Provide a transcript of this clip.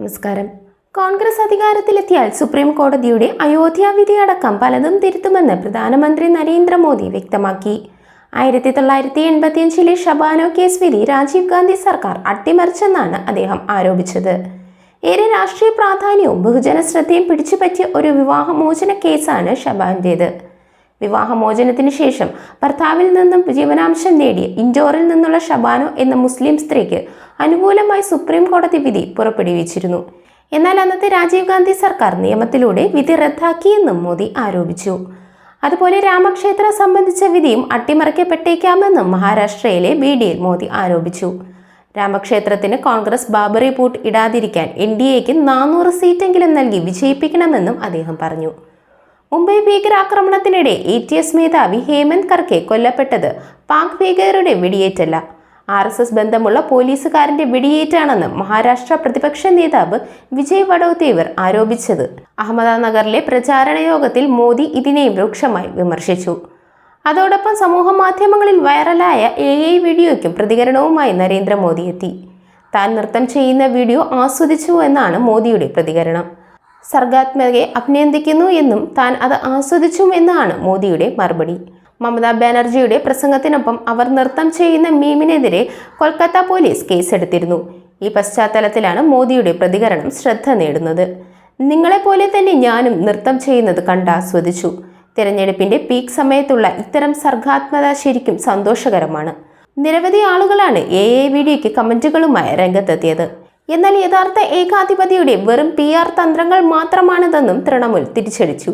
നമസ്കാരം. കോൺഗ്രസ് അധികാരത്തിലെത്തിയാൽ സുപ്രീം കോടതിയുടെ അയോധ്യ വിധി അടക്കം പലതും തിരുത്തുമെന്ന് പ്രധാനമന്ത്രി നരേന്ദ്രമോദി വ്യക്തമാക്കി. ആയിരത്തി തൊള്ളായിരത്തി എൺപത്തിയഞ്ചിലെ ഷബാനോ കേസ് വിധി രാജീവ് ഗാന്ധി സർക്കാർ അട്ടിമറിച്ചെന്നാണ് അദ്ദേഹം ആരോപിച്ചത്. ഏറെ രാഷ്ട്രീയ പ്രാധാന്യവും ബഹുജന ശ്രദ്ധയും പിടിച്ചുപറ്റിയ ഒരു വിവാഹമോചന കേസാണ് ഷബാന്റേത് വിവാഹമോചനത്തിന് ശേഷം ഭർത്താവിൽ നിന്നും ജീവനാംശം നേടിയ ഇൻഡോറിൽ നിന്നുള്ള ഷബാനോ എന്ന മുസ്ലിം സ്ത്രീക്ക് അനുകൂലമായി സുപ്രീം കോടതി വിധി പുറപ്പെടുവിച്ചിരുന്നു. എന്നാൽ അന്നത്തെ രാജീവ് ഗാന്ധി സർക്കാർ നിയമത്തിലൂടെ വിധി റദ്ദാക്കിയെന്നും മോദി ആരോപിച്ചു. അതുപോലെ രാമക്ഷേത്രം സംബന്ധിച്ച വിധിയും അട്ടിമറിക്കപ്പെട്ടേക്കാമെന്നും മഹാരാഷ്ട്രയിലെ ബി ഡിയിൽ മോദി ആരോപിച്ചു. രാമക്ഷേത്രത്തിന് കോൺഗ്രസ് ബാബറി പൂട്ട് ഇടാതിരിക്കാൻ എൻ ഡി എക്ക് നാനൂറ് സീറ്റെങ്കിലും നൽകി വിജയിപ്പിക്കണമെന്നും അദ്ദേഹം പറഞ്ഞു. മുംബൈ ഭീകരാക്രമണത്തിനിടെ എ ടി എസ് മേധാവി ഹേമന്ത് കർക്കെ കൊല്ലപ്പെട്ടത് പാക് ഭീകരരുടെ വെടിയേറ്റല്ല. ആർ എസ് എസ് ബന്ധമുള്ള പോലീസുകാരന്റെ വെടിയേറ്റാണെന്ന് മഹാരാഷ്ട്ര പ്രതിപക്ഷ നേതാവ് വിജയ് വഡോദേവർ ആരോപിച്ചത്. അഹമ്മദാനഗറിലെ പ്രചാരണ യോഗത്തിൽ മോദി ഇതിനെയും രൂക്ഷമായി വിമർശിച്ചു. അതോടൊപ്പം സമൂഹ മാധ്യമങ്ങളിൽ വൈറലായ എ ഐ വീഡിയോയ്ക്കും പ്രതികരണവുമായി നരേന്ദ്രമോദി എത്തി. താൻ നൃത്തം ചെയ്യുന്ന വീഡിയോ ആസ്വദിച്ചു എന്നാണ് മോദിയുടെ പ്രതികരണം. സർഗാത്മകയെ അഭിനന്ദിക്കുന്നു എന്നും താൻ അത് ആസ്വദിച്ചു എന്നാണ് മോദിയുടെ മറുപടി. മമതാ ബാനർജിയുടെ പ്രസംഗത്തിനൊപ്പം അവർ നൃത്തം ചെയ്യുന്ന മീമിനെതിരെ കൊൽക്കത്ത പോലീസ് കേസെടുത്തിരുന്നു. ഈ പശ്ചാത്തലത്തിലാണ് മോദിയുടെ പ്രതികരണം ശ്രദ്ധ നേടുന്നത്. നിങ്ങളെപ്പോലെ തന്നെ ഞാനും നൃത്തം ചെയ്യുന്നത് കണ്ടാസ്വദിച്ചു. തിരഞ്ഞെടുപ്പിന്റെ പീക്ക് സമയത്തുള്ള ഇത്തരം സർഗാത്മത ശരിക്കും സന്തോഷകരമാണ്. നിരവധി ആളുകളാണ് എ എ വീഡിയോയ്ക്ക് കമന്റുകളുമായി രംഗത്തെത്തിയത്. എന്നാൽ യഥാർത്ഥ ഏകാധിപതിയുടെ വെറും പി ആർ തന്ത്രങ്ങൾ മാത്രമാണിതെന്നും തൃണമൂൽ തിരിച്ചടിച്ചു.